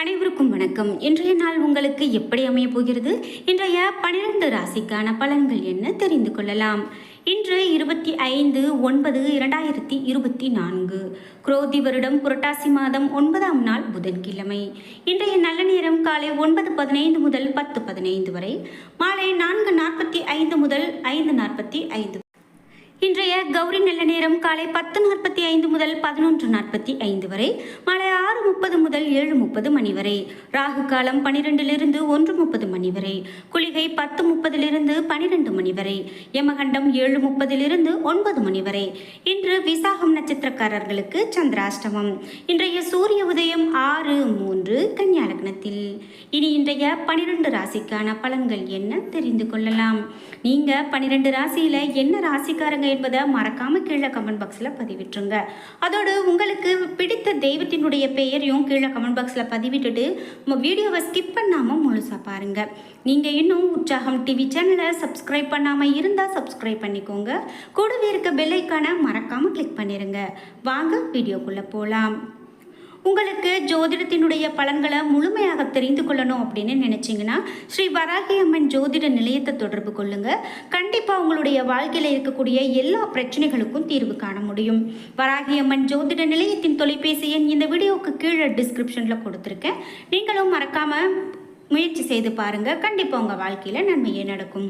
அனைவருக்கும் வணக்கம். இன்றைய நாள் உங்களுக்கு எப்படி அமைய போகிறது? இன்றைய பனிரெண்டு ராசிக்கான பலன்கள் என்ன தெரிந்து கொள்ளலாம். இன்று இருபத்தி ஐந்து ஒன்பது இரண்டாயிரத்தி இருபத்தி நான்கு. குரோதி வருடம் புரட்டாசி மாதம் ஒன்பதாம் நாள் புதன்கிழமை. இன்றைய நல்ல நேரம் காலை ஒன்பது பதினைந்து முதல் பத்து பதினைந்து வரை. மாலை நான்கு நாற்பத்தி ஐந்து முதல் ஐந்து நாற்பத்தி ஐந்து இன்றைய கௌரி நல்ல நேரம் காலை பத்து நாற்பத்தி ஐந்து முதல் பதினொன்று நாற்பத்தி ஐந்து வரை மாலை ஆறு முப்பது முதல் ஏழு முப்பது மணி வரை ராகு காலம் பனிரெண்டிலிருந்து ஒன்று முப்பது மணி வரை குளிகை பத்து முப்பதிலிருந்து பனிரெண்டு மணி வரை யமகண்டம் ஏழு முப்பதிலிருந்து ஒன்பது மணி வரை. இன்று விசாகம் நட்சத்திரக்காரர்களுக்கு சந்திராஷ்டமம். இன்றைய சூரிய உதயம் ஆறு மூன்று கன்னியா லக்னத்தில். இனி இன்றைய பனிரெண்டு ராசிக்கான பலன்கள் என்ன தெரிந்து கொள்ளலாம்? நீங்க பனிரெண்டு ராசியில என்ன ராசிக்காரங்க என்பதை மறக்காமல் கீழே கமெண்ட் பாக்ஸில் பதிவிட்டுருங்க. அதோடு உங்களுக்கு பிடித்த தெய்வத்தினுடைய பெயரையும் கீழே கமெண்ட் பாக்ஸில் பதிவிட்டுட்டு வீடியோவை ஸ்கிப் பண்ணாமல் முழுசா பாருங்கள் நீங்கள் இன்னும் உற்சாகம் டிவி சேனலை சப்ஸ்கிரைப் பண்ணாமல் இருந்தால் சப்ஸ்கிரைப் பண்ணிக்கோங்க. கூடவே இருக்க பெல்லைக்கான மறக்காமல் கிளிக் பண்ணிடுங்க வாங்க வீடியோக்குள்ளே போகலாம் உங்களுக்கு ஜோதிடத்தினுடைய பலன்களை முழுமையாக தெரிந்து கொள்ளணும் அப்படின்னு நினச்சிங்கன்னா ஸ்ரீ வராகி அம்மன் ஜோதிட நிலையத்தை தொடர்பு கொள்ளுங்க. கண்டிப்பாக உங்களுடைய வாழ்க்கையில் இருக்கக்கூடிய எல்லா பிரச்சனைகளுக்கும் தீர்வு காண முடியும். வராகி அம்மன் ஜோதிட நிலையத்தின் தொலைபேசி எண் இந்த வீடியோவுக்கு கீழே டிஸ்கிரிப்ஷனில் கொடுத்துருக்கேன். நீங்களும் மறக்காமல் முயற்சி செய்து பாருங்கள் கண்டிப்பாக உங்கள் வாழ்க்கையில் நன்மையே நடக்கும்.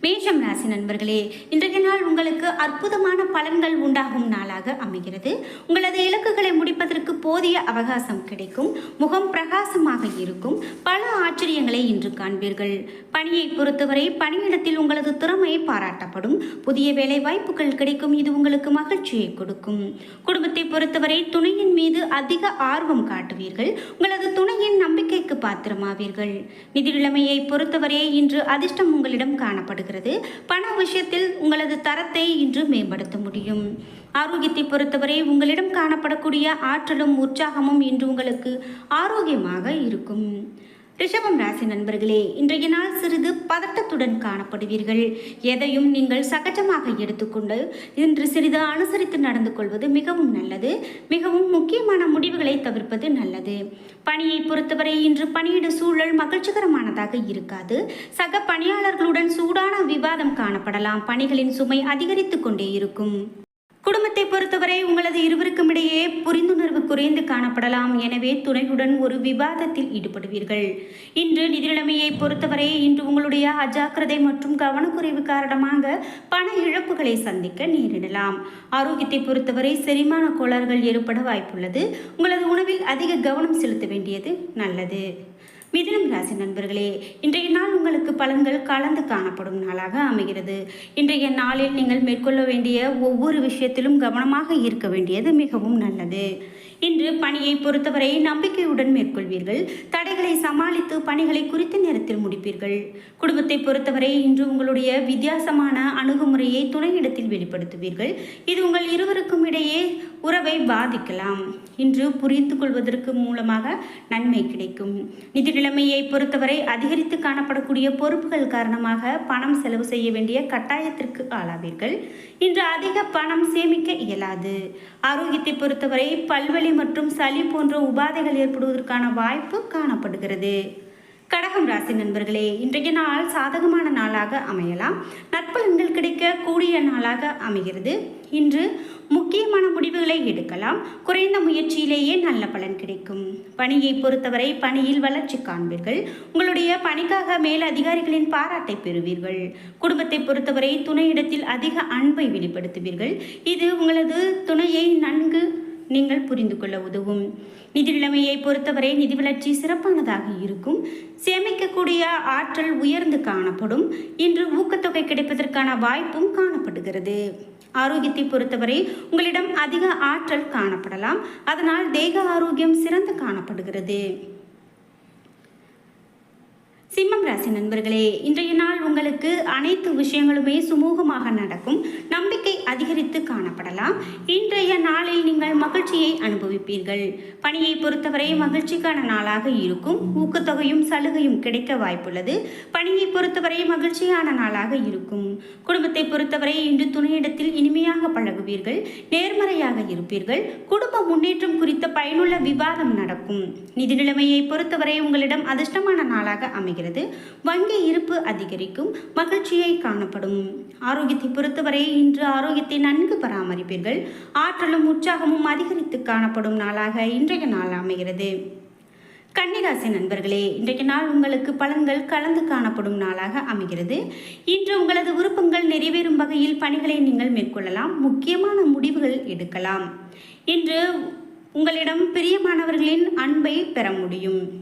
மேஷம் ராசி நண்பர்களே இன்றைய நாள் உங்களுக்கு அற்புதமான பலன்கள் உண்டாகும் நாளாக அமைகிறது. உங்களது இலக்குகளை முடிப்பதற்கு போதிய அவகாசம் கிடைக்கும். முகம் பிரகாசமாக இருக்கும். பல ஆச்சரியங்களை இன்று காண்பீர்கள். பணியை பொறுத்தவரை பணியிடத்தில் உங்களது திறமை பாராட்டப்படும். புதிய வேலை வாய்ப்புகள் கிடைக்கும். இது உங்களுக்கு மகிழ்ச்சியை கொடுக்கும். குடும்பத்தை பொறுத்தவரை துணையின் மீது அதிக ஆர்வம் காட்டுவீர்கள். உங்களது துணையின் நம்பிக்கைக்கு பாத்திரமாவீர்கள். நிதி நிலைமையை பொறுத்தவரை இன்று அதிர்ஷ்டம் உங்களிடம் காணப்படும். காணப்படுகிறது. பண விஷயத்தில் உங்களது தரத்தை இன்று மேம்படுத்த முடியும். ஆரோக்கியத்தை பொறுத்தவரை உங்களிடம் காணப்படக்கூடிய ஆற்றலும் உற்சாகமும் இன்று உங்களுக்கு ஆரோக்கியமாக இருக்கும். ரிஷபம் ராசி நண்பர்களே இன்றைய நாள் சிறிது பதட்டத்துடன் காணப்படுவீர்கள். எதையும் நீங்கள் சகஜமாக எடுத்துக்கொண்டு இன்று சிறிது அனுசரித்து நடந்து கொள்வது மிகவும் நல்லது. மிகவும் முக்கியமான முடிவுகளை தவிர்ப்பது நல்லது. பணியை பொறுத்தவரை இன்று பணியிட சூழல் மகிழ்ச்சிகரமானதாக இருக்காது. சக பணியாளர்களுடன் சூடான விவாதம் காணப்படலாம். பணிகளின் சுமை அதிகரித்து கொண்டே இருக்கும். குடும்பத்தை பொறுத்தவரை உங்களது இருவருக்கும் இடையே புரிந்துணர்வு குறைந்து காணப்படலாம். எனவே துணையுடன் ஒரு விவாதத்தில் ஈடுபடுவீர்கள். இன்று நிதிநிலைமையை பொறுத்தவரை இன்று உங்களுடைய அஜாக்கிரதை மற்றும் கவனக்குறைவு காரணமாக பண இழப்புகளை சந்திக்க நேரிடலாம். ஆரோக்கியத்தை பொறுத்தவரை செரிமான கோளாறுகள் ஏற்பட வாய்ப்புள்ளது. உங்களது உணவில் அதிக கவனம் செலுத்த வேண்டியது நல்லது. மிதினம் ராசி நண்பர்களே இன்றைய நாள் உங்களுக்கு பலன்கள் கலந்து காணப்படும் நாளாக அமைகிறது. இன்றைய நாளில் நீங்கள் மேற்கொள்ள வேண்டிய ஒவ்வொரு விஷயத்திலும் கவனமாக இருக்க வேண்டியது மிகவும் நல்லது. இன்று பணியை பொறுத்தவரை நம்பிக்கையுடன் மேற்கொள்வீர்கள். தடைகளை சமாளித்து பணிகளை குறித்த நேரத்தில் முடிப்பீர்கள். குடும்பத்தை பொறுத்தவரை இன்று உங்களுடைய வித்தியாசமான அணுகுமுறையை துணையிடத்தில் வெளிப்படுத்துவீர்கள். இது உங்கள் இருவருக்கும் இடையே உறவை பாதிக்கலாம். இன்று புரிந்து கொள்வதற்கு மூலமாக நன்மை கிடைக்கும். நிதி நிலைமையை பொறுத்தவரை அதிகரித்து காணப்படக்கூடிய பொறுப்புகள் காரணமாக பணம் செலவு செய்ய வேண்டிய கட்டாயத்திற்கு ஆளாவீர்கள். இன்று அதிக பணம் சேமிக்க இயலாது. ஆரோக்கியத்தை பொறுத்தவரை பல்வழி மற்றும் சளி போன்ற உபாதைகள் ஏற்படுவதற்கான வாய்ப்பு காணப்படுகிறது. கடகம் ராசி நண்பர்களே இன்றைய நாள் சாதகமான நாளாக அமையலாம். நற்பலன்கள் கிடைக்க கூடிய நாளாக அமைகிறது. இன்று முக்கியமான முடிவுகளை எடுக்கலாம். குறைந்த முயற்சியிலேயே நல்ல பலன் கிடைக்கும். பணியை பொறுத்தவரை பணியில் வளர்ச்சி காண்பீர்கள். உங்களுடைய பணிக்காக மேல் அதிகாரிகளின் பாராட்டை பெறுவீர்கள். குடும்பத்தை பொறுத்தவரை துணையிடத்தில் அதிக அன்பை வெளிப்படுத்துவீர்கள். இது உங்களது துணையை நன்கு நீங்கள் புரிந்து கொள்ள உதவும். நிதி நிலைமையை பொறுத்தவரை நிதி வளர்ச்சி சிறப்பானதாக இருக்கும். சேமிக்கக்கூடிய ஆற்றல் உயர்ந்து காணப்படும். இன்று ஊக்கத்தொகை கிடைப்பதற்கான வாய்ப்பும் காணப்படுகிறது. ஆரோக்கியத்தை பொறுத்தவரை உங்களிடம் அதிக ஆற்றல் காணப்படலாம். அதனால் தேக ஆரோக்கியம் சிறந்து காணப்படுகிறது. சிம்மம் ராசி நண்பர்களே இன்றைய நாள் உங்களுக்கு அனைத்து விஷயங்களுமே சுமூகமாக நடக்கும். நம்பிக்கை அதிகரித்து காணப்படலாம். இன்றைய நாளில் நீங்கள் மகிழ்ச்சியை அனுபவிப்பீர்கள். பணியை பொறுத்தவரை மகிழ்ச்சிக்கான நாளாக இருக்கும். ஊக்கத்தொகையும் சலுகையும் கிடைக்க வாய்ப்புள்ளது. பணியை பொறுத்தவரை மகிழ்ச்சியான நாளாக இருக்கும். குடும்பத்தை பொறுத்தவரை இன்று துணையிடத்தில் இனிமையாக பழகுவீர்கள். நேர்மறையாக இருப்பீர்கள். குடும்ப முன்னேற்றம் குறித்த பயனுள்ள விவாதம் நடக்கும். நிதி நிலைமையை பொறுத்தவரை உங்களிடம் அதிர்ஷ்டமான நாளாக அமைகிறது. வங்கி இருப்பு அதிகரிக்கும் மகிழ்ச்சியை காணப்படும். ஆரோக்கியத்தை பொறுத்தவரை இன்று ஆரோக்கியத்தை நன்கு பராமரிப்பீர்கள். ஆற்றலும் உற்சாகமும் அதிகரித்து காணப்படும் நாளாக இன்றைய நாள் அமைகிறது. கன்னிராசி நண்பர்களே இன்றைய நாள் உங்களுக்கு பலன்கள் கலந்து காணப்படும் நாளாக அமைகிறது. இன்று உங்களது விருப்பங்கள் நிறைவேறும் வகையில் பணிகளை நீங்கள் மேற்கொள்ளலாம். முக்கியமான முடிவுகள் எடுக்கலாம். இன்று உங்களிடம் பிரியமானவர்களின் அன்பை பெற முடியும்.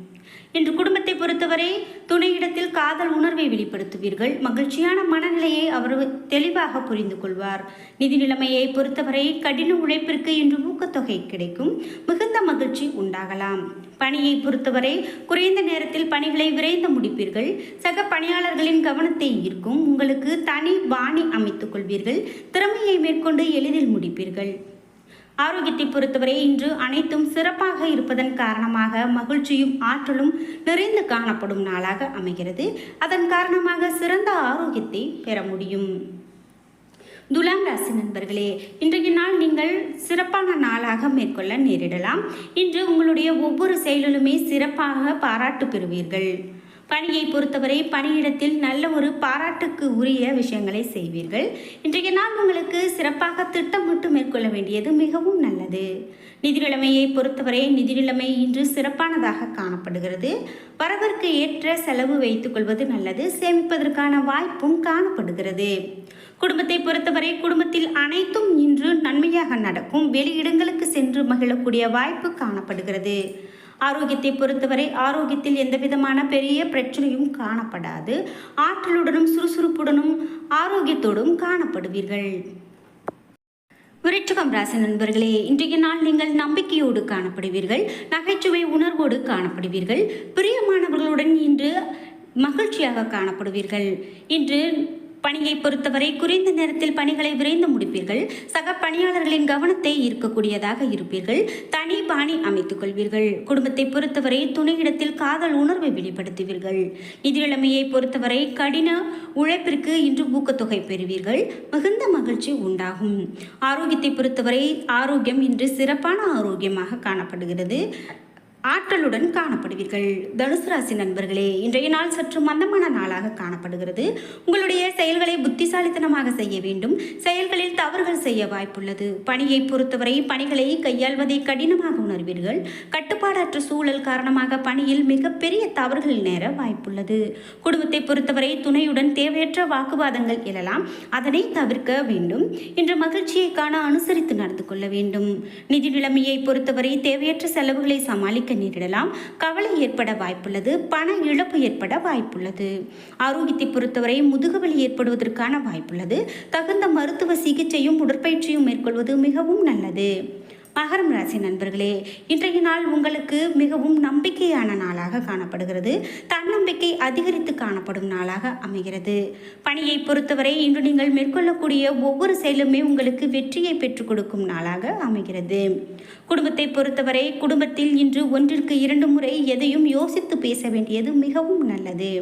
இன்று குடும்பத்தை பொறுத்தவரை துணையிடத்தில் காதல் உணர்வை வெளிப்படுத்துவீர்கள். மகிழ்ச்சியான மனநிலையை அவர் தெளிவாக புரிந்து கொள்வார். நிதி நிலைமையை பொறுத்தவரை கடின உழைப்பிற்கு இன்று ஊக்கத்தொகை கிடைக்கும். மிகுந்த மகிழ்ச்சி உண்டாகலாம். பணியை பொறுத்தவரை குறைந்த நேரத்தில் பணிகளை விரைந்து முடிப்பீர்கள். சக பணியாளர்களின் கவனத்தை ஈர்க்கும். உங்களுக்கு தனி பாணி அமைத்துக் கொள்வீர்கள். திறமையை மேற்கொண்டு எளிதில் முடிப்பீர்கள். ஆரோக்கியத்தை பொறுத்தவரை இன்று அனைத்தும் சிறப்பாக இருப்பதன் காரணமாக மகிழ்ச்சியும் ஆற்றலும் நிறைந்து காணப்படும் நாளாக அமைகிறது. அதன் காரணமாக சிறந்த ஆரோக்கியத்தை பெற முடியும். துலாம் ராசி நண்பர்களே இன்றைய நாள் நீங்கள் சிறப்பான நாளாக மேற்கொள்ள நேரிடலாம். இன்று உங்களுடைய ஒவ்வொரு செயலிலுமே சிறப்பாக பாராட்டு பெறுவீர்கள். பணியை பொறுத்தவரை பணியிடத்தில் நல்ல ஒரு பாராட்டுக்கு உரிய விஷயங்களை செய்வீர்கள். இன்றைய நாள் உங்களுக்கு சிறப்பாக திட்டமிட்டு மேற்கொள்ள வேண்டியது மிகவும் நல்லது. நிதிநிலைமையை பொறுத்தவரை நிதிநிலைமை இன்று சிறப்பானதாக காணப்படுகிறது. வரவிற்கு ஏற்ற செலவு வைத்துக் கொள்வது நல்லது. சேமிப்பதற்கான வாய்ப்பும் காணப்படுகிறது. குடும்பத்தை பொறுத்தவரை குடும்பத்தில் அனைத்தும் இன்று நன்மையாக நடக்கும். வெளியிடங்களுக்கு சென்று மகிழக்கூடிய வாய்ப்பு காணப்படுகிறது. ஆரோக்கியத்தை பொறுத்தவரை ஆரோக்கியத்தில் எந்த விதமான பெரிய பிரச்சனையும் காணப்படாது. ஆற்றலுடனும் சுறுசுறுப்புடனும் ஆரோக்கியத்தோடும் காணப்படுவீர்கள். விருச்சகம் ராசி நண்பர்களே இன்றைய நாள் நீங்கள் நம்பிக்கையோடு காணப்படுவீர்கள் நகைச்சுவை உணர்வோடு காணப்படுவீர்கள் பிரியமானவர்களுடன் இன்று மகிழ்ச்சியாக காணப்படுவீர்கள். இன்று பணியை பொறுத்தவரை குறைந்த நேரத்தில் பணிகளை விரைந்து முடிப்பீர்கள். சக பணியாளர்களின் கவனத்தை ஈர்க்கக்கூடியதாக இருப்பீர்கள். தனி பாணி அமைத்துக் கொள்வீர்கள். குடும்பத்தை பொறுத்தவரை துணையிடத்தில் காதல் உணர்வை வெளிப்படுத்துவீர்கள். நிதிநிலைமையை பொறுத்தவரை கடின உழைப்பிற்கு இன்று ஊக்கத்தொகை பெறுவீர்கள். மிகுந்த மகிழ்ச்சி உண்டாகும். ஆரோக்கியத்தை பொறுத்தவரை ஆரோக்கியம் இன்று சிறப்பான ஆரோக்கியமாக காணப்படுகிறது. ஆற்றலுடன் காணப்படுவீர்கள். தனுசு ராசி நண்பர்களே இன்றைய நாள் சற்று மந்தமான நாளாக காணப்படுகிறது. உங்களுடைய செயல்களை புத்திசாலித்தனமாக செய்ய வேண்டும். செயல்களில் தவறுகள் செய்ய வாய்ப்புள்ளது. பணியை பொறுத்தவரை பணிகளை கையாள்வதை கடினமாக உணர்வீர்கள். கட்டுப்பாடற்ற சூழல் காரணமாக பணியில் மிகப்பெரிய தவறுகள் நேர வாய்ப்புள்ளது. குடும்பத்தை பொறுத்தவரை துணையுடன் தேவையற்ற வாக்குவாதங்கள் எழலாம். அதனை தவிர்க்க வேண்டும். இன்று மகிழ்ச்சியை காண அனுசரித்து நடந்து கொள்ள வேண்டும். நிதி நிலைமையை பொறுத்தவரை தேவையற்ற செலவுகளை சமாளிக்க நேரிடலாம். கவலை ஏற்பட வாய்ப்புள்ளது. பண இழப்பு ஏற்பட வாய்ப்புள்ளது. ஆரோக்கியத்தை பொறுத்தவரை முதுகுவலி ஏற்படுவதற்கான வாய்ப்புள்ளது. தகுந்த மருத்துவ சிகிச்சையும் உடற்பயிற்சியும் மேற்கொள்வது மிகவும் நல்லது. மகரம் ராசி நண்பர்களே இன்றைய நாள் உங்களுக்கு மிகவும் நம்பிக்கையான நாளாக காணப்படுகிறது. தன்னம்பிக்கை அதிகரித்து காணப்படும் நாளாக அமைகிறது. பணியை பொறுத்தவரை இன்று நீங்கள் மேற்கொள்ளக்கூடிய ஒவ்வொரு செயலுமே உங்களுக்கு வெற்றியை பெற்றுக் கொடுக்கும் நாளாக அமைகிறது. குடும்பத்தை பொறுத்தவரை குடும்பத்தில் இன்று ஒன்றிற்கு இரண்டு முறை எதையும் யோசித்து பேச வேண்டியது மிகவும் நல்லது.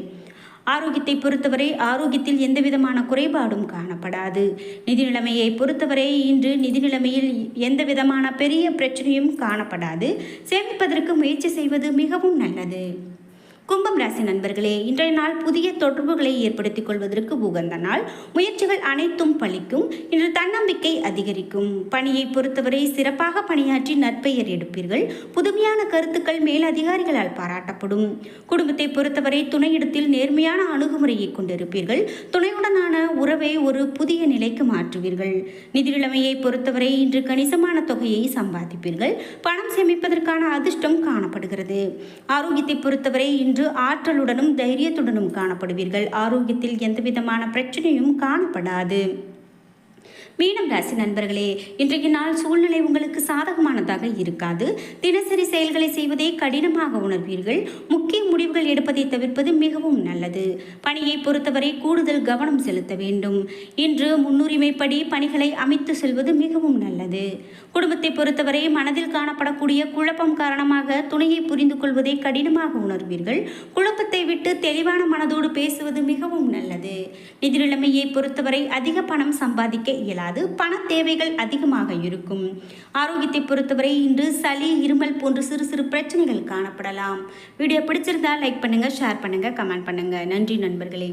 ஆரோக்கியத்தை பொறுத்தவரை ஆரோக்கியத்தில் எந்தவிதமான குறைபாடும் காணப்படாது. நிதி நிலைமையை பொறுத்தவரை இன்று நிதி நிலைமையில் எந்த விதமான பெரிய பிரச்சனையும் காணப்படாது. சேமிப்பதற்கு முயற்சி செய்வது மிகவும் நல்லது. கும்பம் ராசி நண்பர்களே இன்றைய நாள் புதிய தொடர்புகளை ஏற்படுத்திக் கொள்வதற்கு உகந்த நாள். முயற்சிகள் அனைத்தும் பலிக்கும் இன்று தன்னம்பிக்கை அதிகரிக்கும். பணியை பொறுத்தவரை சிறப்பாக பணியாற்றி நற்பெயர் எடுப்பீர்கள். புதுமையான கருத்துக்கள் மேலதிகாரிகளால் பாராட்டப்படும். குடும்பத்தை பொறுத்தவரை துணையிடத்தில் நேர்மையான அணுகுமுறையை கொண்டிருப்பீர்கள். துணையுடனான உறவை ஒரு புதிய நிலைக்கு மாற்றுவீர்கள். நிதிநிலைமையை பொறுத்தவரை இன்று கணிசமான தொகையை சம்பாதிப்பீர்கள். பணம் சேமிப்பதற்கான அதிர்ஷ்டம் காணப்படுகிறது. ஆரோக்கியத்தை பொறுத்தவரை இன்று ஆற்றலுடனும் தைரியத்துடனும் காணப்படுவீர்கள். ஆரோக்கியத்தில் எந்தவிதமான பிரச்சனையும் காணப்படாது. மீனம் ராசி நண்பர்களே இன்றைய நாள் சூழ்நிலை உங்களுக்கு சாதகமானதாக இருக்காது. தினசரி செயல்களை செய்வதே கடினமாக உணர்வீர்கள். முக்கிய முடிவுகள் எடுப்பதை தவிர்ப்பது மிகவும் நல்லது. பணியை பொறுத்தவரை கூடுதல் கவனம் செலுத்த வேண்டும். இன்று முன்னுரிமைப்படி பணிகளை அமைத்து செல்வது மிகவும் நல்லது. குடும்பத்தை பொறுத்தவரை மனதில் காணப்படக்கூடிய குழப்பம் காரணமாக துணையை புரிந்து கொள்வதை கடினமாக உணர்வீர்கள். குழப்பத்தை விட்டு தெளிவான மனதோடு பேசுவது மிகவும் நல்லது. நிதி நிலைமையை பொறுத்தவரை அதிக பணம் சம்பாதிக்க இயலாது. பண தேவைகள் அதிகமாக இருக்கும். ஆரோக்கியத்தை பொறுத்தவரை இன்று சளி இருமல் போன்ற சிறு சிறு பிரச்சனைகள் காணப்படலாம். வீடியோ பிடிச்சிருந்தா லைக் பண்ணுங்கள் ஷேர் பண்ணுங்கள் கமெண்ட் பண்ணுங்கள் நன்றி நண்பர்களே.